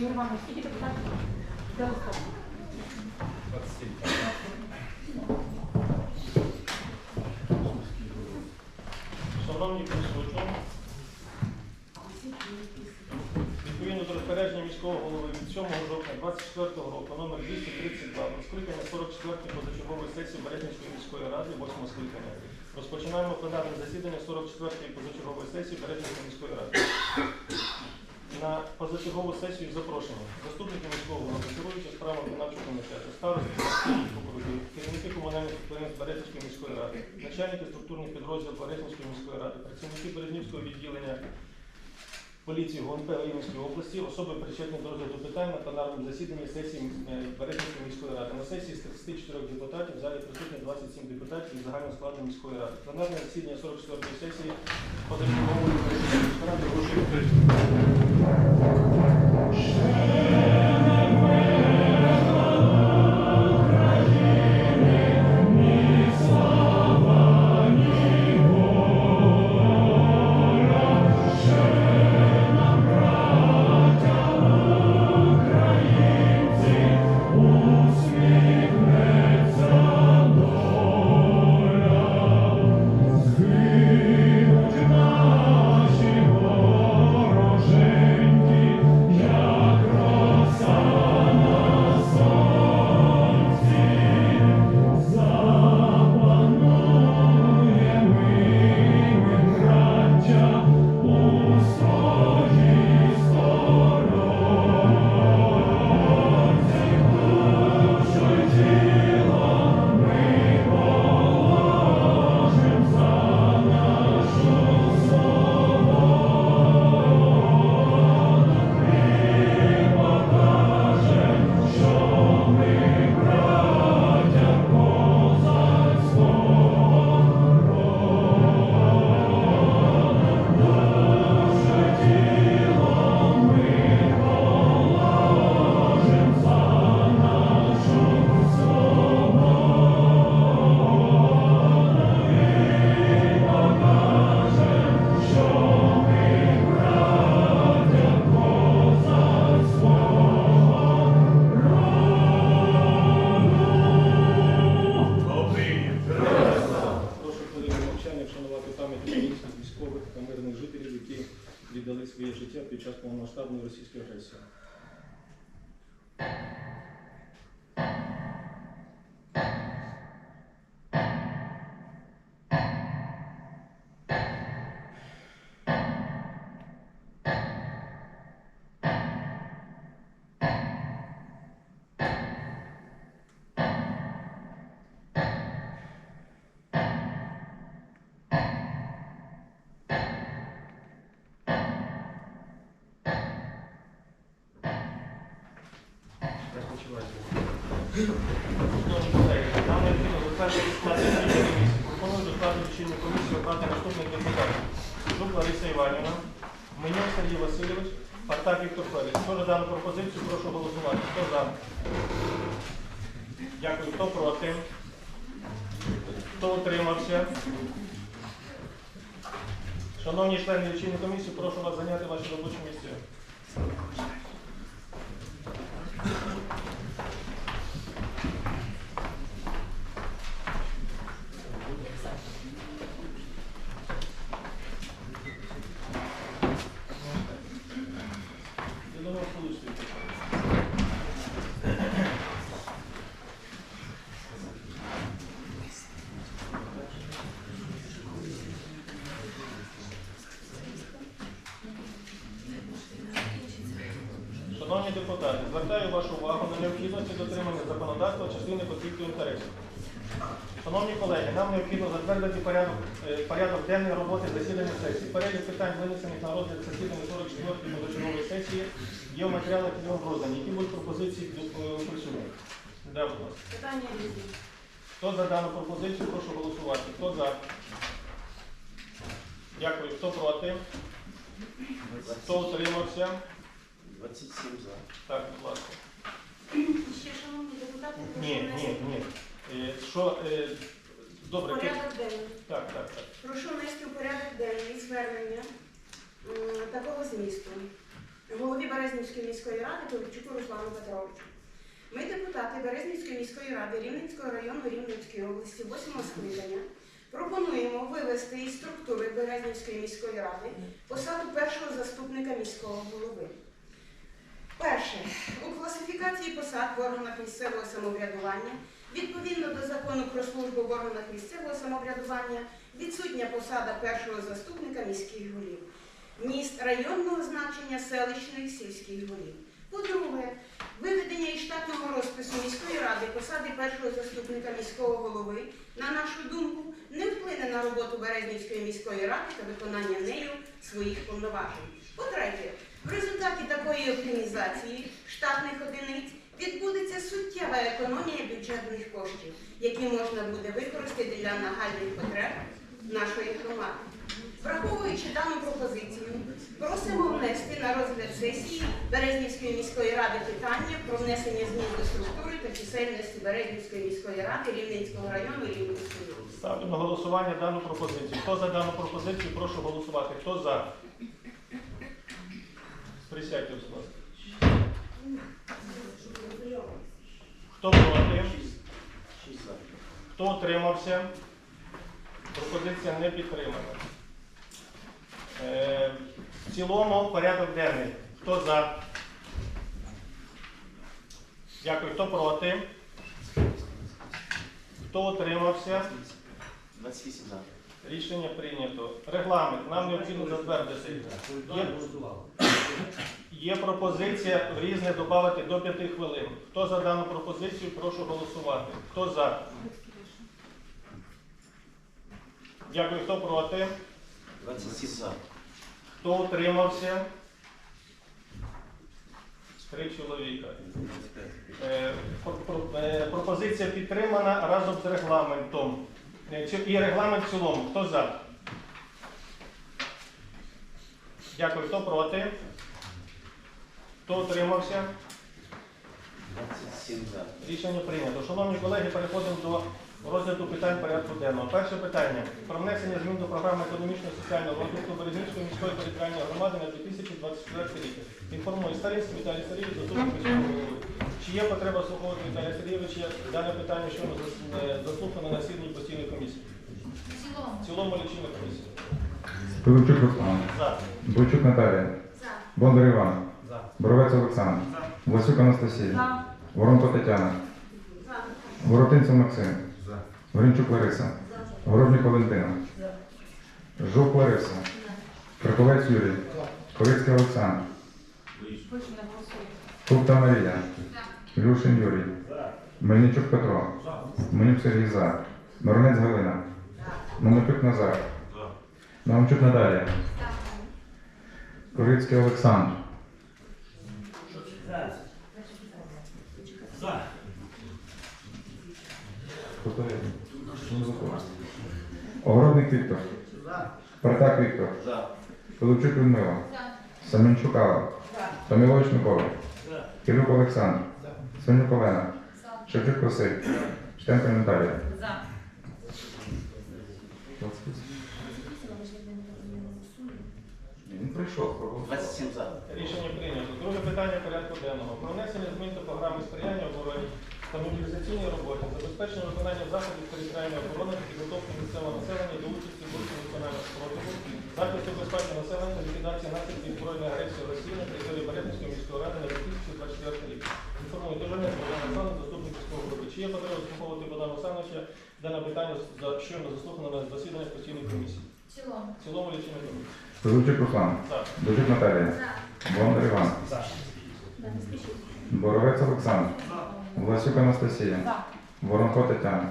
Ігор Іванович, скільки депутатів? Де листок? 27. Шановні присутні, відповідно до розпорядження міського голови від 7 жовтня 24 року номер 232 про скликання 44-ї позачергової сесії Березнівської міської ради 8 скликання. Розпочинаємо пленарне засідання 44-ї позачергової сесії Березнівської міської ради. На позачергову сесію запрошені заступники міського голови, керуючи справами виконавчого комітету, старості округів, керівники комунальних підприємств Березнівської міської ради, начальники структурних підрозділів Березнівської міської ради, працівники Березнівського відділення поліції ГУНП Рівненської області, особи причетні до розгляду питань на пленарному засіданні сесії е, Березнівської міської ради. На сесії з 34 депутатів в залі присутні 27 депутатів із загальним складом міської ради. Пленарне засідання 44-ї сесії позачергової Березнівської міської ради Deus. so. Пропоную до складу лічильної комісії обрати наступних депутатів. Лариса Іванівна, Менюк Сергій Васильович, Партак Віктор Фелix. Хто за пропозицію, прошу голосувати. Хто за? Дякую. Хто проти? Хто утримався? Шановні члени лічильної комісії, прошу вас зайняти ваші робочі місця. Я думаю, получится. Шановні депутати, звертаю вашу увагу на необхідності дотримання законодавства частини конфлікту інтересів. Шановні колеги, нам необхідно затвердити порядок, е, порядок денний роботи засідання сесії. Перелік питань, винесених на розгляд засідання 44-ї позачергової сесії, є в матеріалах вам роздані. Які будуть пропозиції до е, присутніх? Да, будь ласка. Питання різні. Хто за дану пропозицію, прошу голосувати. Хто за? Дякую. Хто проти? Хто утримався? 27 за. Так, будь ласка. Ще, шановні депутати, прошу Ні, внести ні, ні. Е, Що, е, добре, порядок денний. так, так, так. Прошу внести у порядок денний звернення м, такого змісту. голові Березнівської міської ради Пилипчуку Руслану Петровичу. Ми, депутати Березнівської міської ради Рівненського району Рівненської області, 8 скликання, пропонуємо вивести із структури Березнівської міської ради посаду першого заступника міського голови. Перше. У класифікації посад в органах місцевого самоврядування відповідно до закону про службу в органах місцевого самоврядування відсутня посада першого заступника міських голів, міст районного значення селищних сільських голів. По-друге, виведення із штатного розпису міської ради посади першого заступника міського голови, на нашу думку, не вплине на роботу Березнівської міської ради та виконання нею своїх повноважень. По-третє, в результаті такої оптимізації штатних одиниць відбудеться суттєва економія бюджетних коштів, які можна буде використати для нагальних потреб нашої громади. Враховуючи дану пропозицію, просимо внести на розгляд сесії Березнівської міської ради питання про внесення змін до структури та чисельності Березнівської міської ради Рівненського району Рівненської області. Ставлю на голосування дану пропозицію. Хто за дану пропозицію, прошу голосувати. Хто за? Присядьте, будь ласка. Хто проти? Хто утримався? Пропозиція не підтримана. Е, в цілому порядок денний. Хто за? Дякую. Хто проти? Хто утримався? 28 за. Рішення прийнято. Регламент нам необхідно затвердити. Є, є пропозиція в різне додати до 5 хвилин. Хто за дану пропозицію, прошу голосувати. Хто за? Дякую. Хто проти? 27 за. Хто утримався? Три чоловіка. Е, е, Пропозиція підтримана разом з регламентом. Е, І регламент в цілому. Хто за? Дякую. Хто проти? Хто утримався? 27 за. Рішення прийнято. Шановні колеги, переходимо до розгляду питань порядку денного. Перше питання про внесення змін до програми економічного соціального розвитку Березинської міської територіальної громади на 2024 рік. Інформує Старинський Віталій Сергійович, заступник міського голови. Чи є потреба слухати Віталія Сергійовича? Дане питання зас- е, заслухано на засіданні постійної комісії. В цілому. В цілому лічильна комісія. Пилипчук Руслан, За. Бойчук Наталія, За. Бондар Іван, Боровець Олександр, Власюк Анастасія, За. Воронко Тетяна, За. Воротинцев Максим, Гринчук Лариса, Городник Валентина, Жук Лариса, Краковець Юрій, Корицький Олександр, голосує. Марія, Люшин Юрій, Мельничук Петро, Менюк Сергій За, Миронець Галина, Мамотюк Назар, Наумчук Наталія, Корицький Олександр, Повтори. Огородник Віктор. Партак Віктор. За. Пилипчук Людмила. За. Семенчук Алла. Томілович Микола. Кирюк Олександр. Сонюк Олена. Шевчук Василь. Штемпель Наталія. За. Прийшов. 27 за. Рішення прийнято. Друге питання порядку денного. Про внесення змін до програми сприяння обороні та мобілізаційній роботі, забезпечення виконання заходів територіальної оборони та підготовки місцевого населення до участі в національного спротиву, захисту безпеки населення та ліквідації наслідків збройної агресії Росії на території Березнівської міської ради на 2024 рік. Інформує Дежурний Богдан Олександр, заступник міського голови. Чи є потреба слуховувати Богдана Олександровича дане питання за щойно заслухано на засіданні постійної комісії? В цілому. В цілому лічильної комісії. Пилипчук Руслан. За. Наталія. Бондар Іван. Боровець Олександр. Власюк Анастасія. Воронко Тетяна.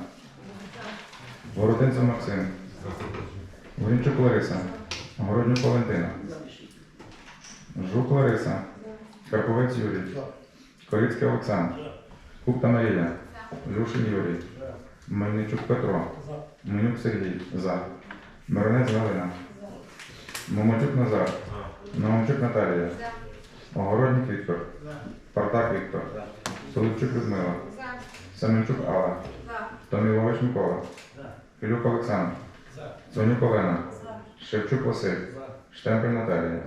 Воротинцев Максим. Гринчук Лариса. Городнюк Валентина. Жук Лариса. Карповець Юрій. Корицький Олександр. Купта Марія. Люшин Юрій. Мельничук Петро. Менюк Сергій. За. Миронець Галина. Момотюк Назар. Наумчук Наталія. Огородник Віктор. Партак Віктор. Соловчук Людмила. Семенчук Алла. Томілович Микола. Філюк Олександр. Сонюк Олена. Шевчук Василь. Штемпель Наталія.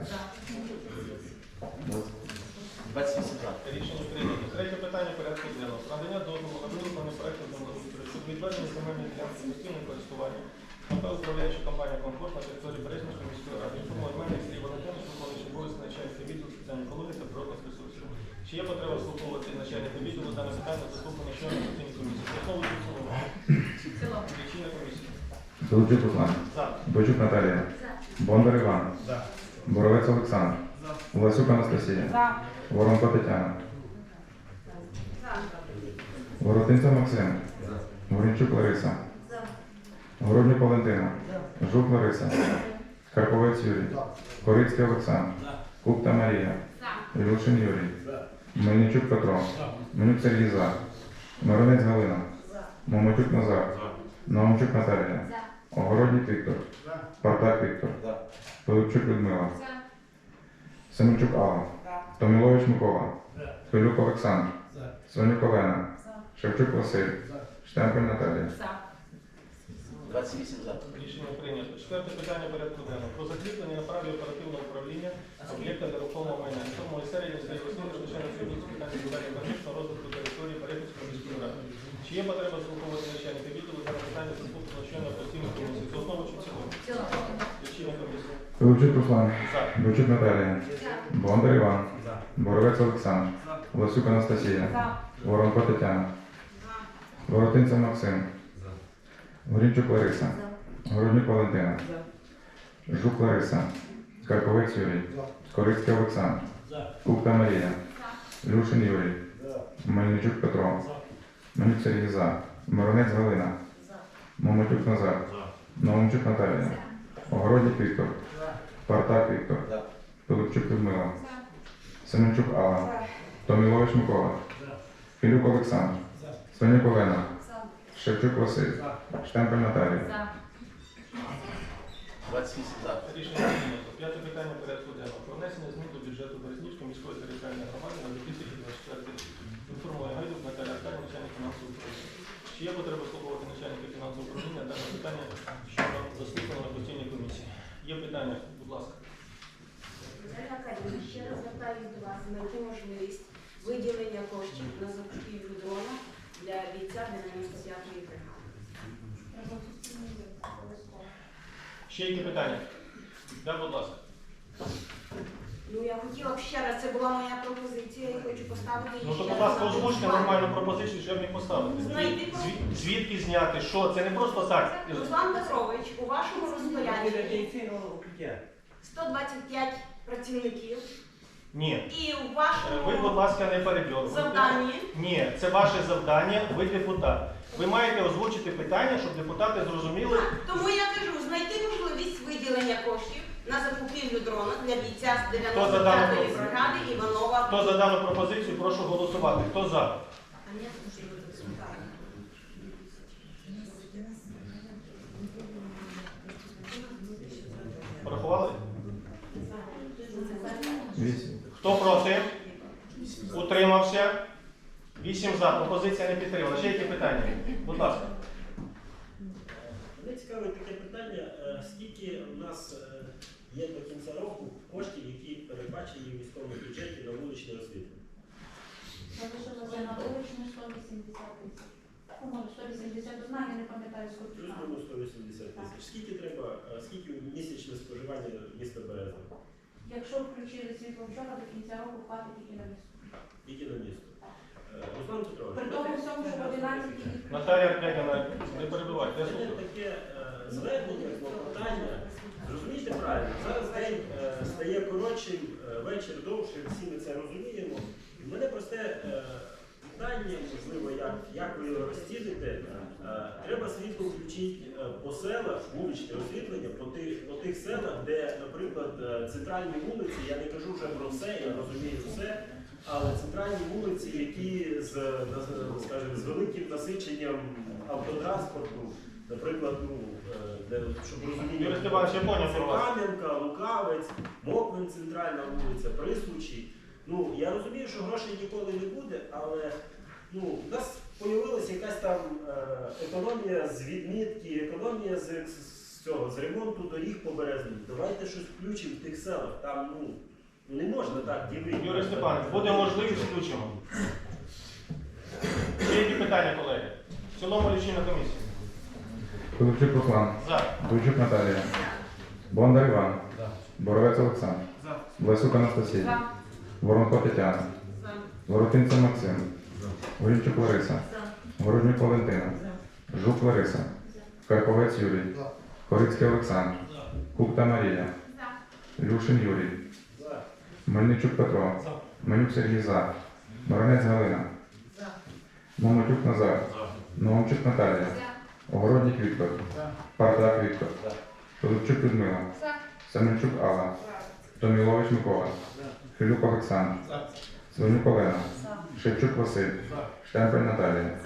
28. Рішення прийнято. Третє питання порядку денного. Надання дозволу на виготовлення проекту землеустрою щодо відведення земельної ділянки постійного користування КП управляюча компанія «Комфорт» на території Березнівської міської ради. Інформує мене Сергій Валентинович, виконуючий обов'язки начальника відділу спеціальної екології та природних ресурсів. Чи є потреба слуховувати начальника відділу дане питання заступнення члена постійної комісії? Основу чи в цілому? В цілому. Лічильна комісія. Філипчук Руслан. За. Бойчук Наталія. Бондар Іван. Боровець Олександр. Власюк Анастасія. За. Воронко Тетяна. Воротинця Максим. Горінчук Лариса. Городнюк Валентина. Жук Лариса. Карповець Юрій. Корицький Олександр. Купта Марія. Ілюшин Юрій. Мельничук Петро. Менюк Сергій За. Миронець Галина. Момотюк Назар. Наумчук Наталія. Огородник Віктор. Партак Віктор. Пилипчук Людмила. Семенчук Алла. Томілович Микола. Хвилюк Олександр. Сонюк Олена. Шевчук Василь. Штемпель Наталія. За. 28 за. Рішення прийнято. Четверте питання порядку денного. Про закріплення на праві оперативного управління об'єкта нерухомого майна. Інформує серії міської розслідування звичайно сьогодні питання питання економічного розвитку території Перехідської міської ради. Чи є потреба слуховувати начальника відділу за питання заступного члена постійної комісії? За основу чи цілому? В цілому. Лічильна Руслан. За. Бойчук Наталія. За. Бондар Іван. Боровець Олександр. Власюк Анастасія. За. Воронко Тетяна. Воротинця Максим. Горінчук Лариса. Городнюк Валентина. Жук Лариса. Карповець Юрій. Корицький Олександр. Купта Марія. Люшин Юрій. Мельничук Петро. Менюк Сергій За. Миронець Галина. Момотюк Назар. Наумчук Наталія. Огородник Віктор. Партак Віктор. За. Пилипчук Людмила. За. Семенчук Алла. Томілович Микола. Філюк Олександр. Сонюк Олена. Шевчук Василь. Штемпель Наталія. За. 28 за. Рішення прийнято. П'яте питання порядку денного. Про внесення змін до бюджету Березнівської міської територіальної громади на 2024 рік. Інформує Гайдук Наталя Аркадій, начальник фінансового управління. Чи є потреба слуховувати начальника фінансового управління дане питання щодо заслухано на постійній комісії? Є питання, будь ласка. Наталя Аркадівна, ще раз звертаюся до вас знайти можливість виділення коштів на закупівлю дрона для бійця 95-ї бригади. Ще які питання? Да, будь ласка. Ну я хотіла б ще раз, це була моя пропозиція, я хочу поставити її Ну то, будь ласка, озвучте нормальну пропозицію, щоб міг поставити. Знайди Звід- Звідки зняти? Що? Це не просто так. Руслан Петрович, у вашому розпорядженні 125 працівників Ні. і у Е, Ви, будь ласка, не перебьоргуйте. завданні Ні, це ваше завдання, ви депутат. Ви маєте озвучити питання, щоб депутати зрозуміли. Тому я кажу, знайти можливість виділення коштів на закупівлю дрона для бійця з Хто за дану 95-ї пропозицію? бригади Іванова. Хто за дану пропозицію, прошу голосувати. Хто за? Порахували? Хто проти? Утримався? Вісім за. Пропозиція не підтримана. Ще які питання? Будь ласка. Мене цікавить таке питання, е, скільки у нас е, є до кінця року коштів, які передбачені в міському бюджеті на вуличне освітлення? Залишилося на вуличну 180 тисяч. Ну, може, 181, я не пам'ятаю, скільки Плюс-мінус 180 тисяч. Скільки треба, е, скільки місячне споживання міста Березна? Якщо включили світло вчора, до кінця року хватить тільки на місто. Тільки на місто. Е, Руслан Петрович, При тому всьому, що в 11 Наталія Аркадівна, не перебивайте. Я Це слухаю. таке е, звернення, питання. Зрозумійте правильно, зараз день е, стає коротшим, е, вечір довший, всі ми це розуміємо. І в мене просте е, питання, можливо, як, як ви його розцілите. Е, треба світло включити е, по селах, вуличне освітлення, по тих, по тих селах, де, наприклад, е, центральні вулиці, я не кажу вже про все, я розумію все. Але центральні вулиці, які з, скажімо, з великим насиченням автотранспорту, наприклад, ну, е, де, щоб розуміти. Кам'янка, Лукавець, Моквин, центральна вулиця, Прислучі. Ну, я розумію, що грошей ніколи не буде, але ну, у нас з'явилася якась там е, економія з відмітки, економія з, з, цього, з ремонту доріг по березні. Давайте щось включимо в тих селах. Там, ну, Не можна так, дівчата. Юрій Степанович, буде можливість включимо. Ще які питання, колеги? В цілому лічильна комісія. Пилипчук Руслан. За. Дуйчук Наталія. Бондар Іван. Боровець Олександр. Блесук Анастасія. Воронко Тетяна. Воротинцев Максим. Горінчук Лариса. Городнюк Валентина. Жук Лариса. Карповець Юрій. Корицький Олександр. Купта Марія. Люшин Юрій. За. Мельничук Петро. Менюк Сергій За. Моронець Галина. Момотюк Назар. Новомчук Наталія. Огородник Віктор. Пардак Віктор. Пилипчук Людмила. Семенчук Алла. Томілович Микола. Філюк Олександр. Свинюк Олена. Шевчук Василь. Штемпель Наталія.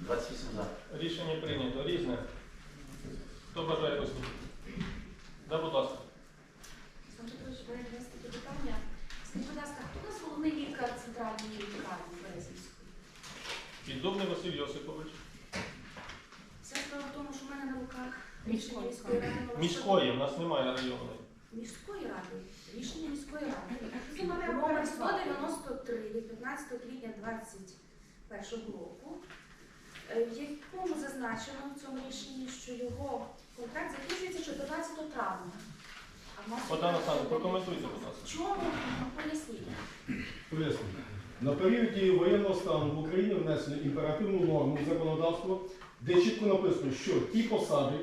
28 за. Рішення прийнято. Різне. Хто бажає виступити? Да, будь ласка. Олександр ви якраз питання. Скажіть, будь ласка, хто у нас головний лікар центральної лікарні Березівської? Піддубний Василь Йосипович. Вся справа в тому, що в мене на руках рішення міської ради. Міської, в нас немає районної. Міської ради. Рішення міської ради. Номер 193 від 15 квітня 2021 року, е, в якому зазначено в цьому рішенні, що його контракт закінчується 14 травня. Богдан Олександрович, прокоментуйте, будь ласка. Чому? Ну, Поясніть. На період дії воєнного стану в Україні внесено імперативну норму в законодавство, де чітко написано, що ті посади,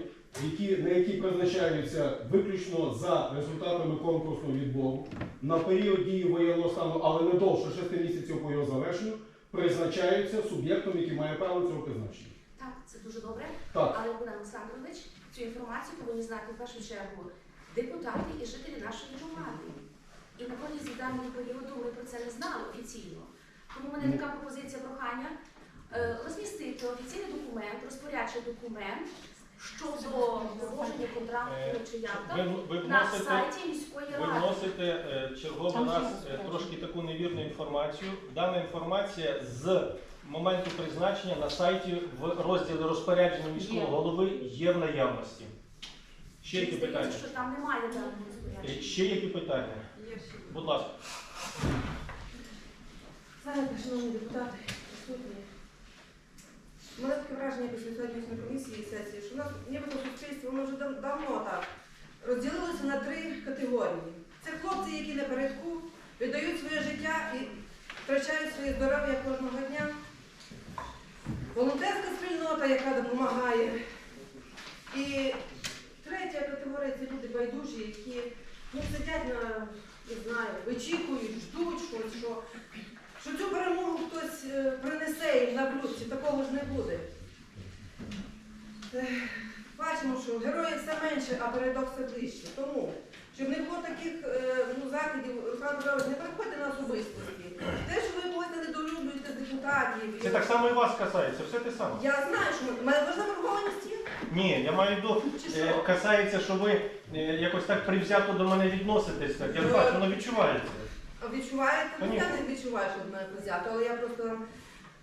які, на які призначаються виключно за результатами конкурсного відбору, на період дії воєнного стану, але не довше 6 місяців по його завершенню, призначаються суб'єктом, який має право цього призначення. Так, це дуже добре. Так, Але Богдан Олександрович, цю інформацію повинні знати в першу чергу депутати і жителі нашої громади. І на протязі даного періоду ми про це не знали офіційно. Тому в мене така пропозиція прохання розмістити офіційний документ, розпорядчий документ щодо положення контракту чи як Ви, ви на вносите, сайті міської ви ради. вносите е, черговий Там раз е, трошки таку невірну інформацію. Дана інформація з моменту призначення на сайті в розділі розпорядження міського Є. голови є в наявності. Ще які питання? здається, що там немає даного Е, розпорядження. Ще які питання? Будь ласка. Знаєте, шановні депутати, присутні. Мене таке враження після сьогоднішньої комісії і сесії, що в нас нібито суспільство воно вже дав- давно так розділилося на три категорії. Це хлопці, які напередку віддають своє життя і втрачають своє здоров'я кожного дня. Волонтерська спільнота, яка допомагає. І третя категорія це люди байдужі, які ну, сидять на, не знаю, вичікують, ждуть щось, що що цю перемогу хтось е, принесе їм на блюдці, такого ж не буде. Бачимо, що героїв все менше, а передок все ближче. Тому, щоб не було таких е, ну, заходів, Руслан Петрович, не переходьте на особистості. Те, що ви когось недолюблюєте з депутатів. Це так само і вас касається, все те саме. Я знаю, що ми- важлива врахованість є. Ні, я маю Чи е, касається, що ви якось так привзято до мене відноситесь. Так. Я бачу, воно відчувається. Відчуваєте? Ну, я не відчуваю, що від мене взято, але я просто вам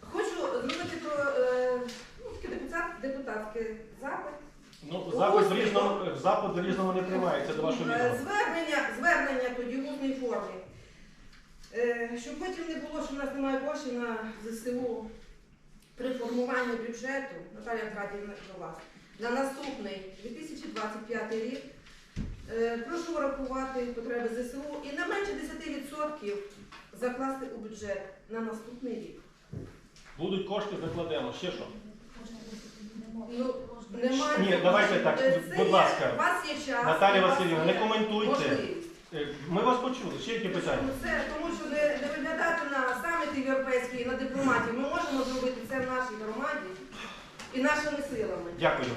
хочу зробити про е, ну, такий депутат, депутатський запит. Ну, запит в різному, запит в різному не приймається до вашого Е. Звернення, звернення тоді в усній формі. Е, Щоб потім не було, що в нас немає коштів на ЗСУ при формуванні бюджету, Наталія Аркадіївна до вас, на наступний 2025 рік. Е, Прошу врахувати потреби ЗСУ і не менше 10% закласти у бюджет на наступний рік. Будуть кошти, закладемо. Ще що? Ну, немає. Ні, давайте так, це будь є- ласка. У вас є час. Наталія у вас Васильівна, є не коментуйте. можливість. Е, Ми вас почули. Ще які питання? Ну, Це тому, що не, не виглядати на саміти європейські, на дипломатії. Ми можемо зробити це в нашій громаді і нашими силами. Дякую.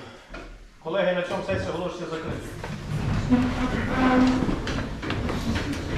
Колеги, на цьому сесія оголошується закритою. Thank you.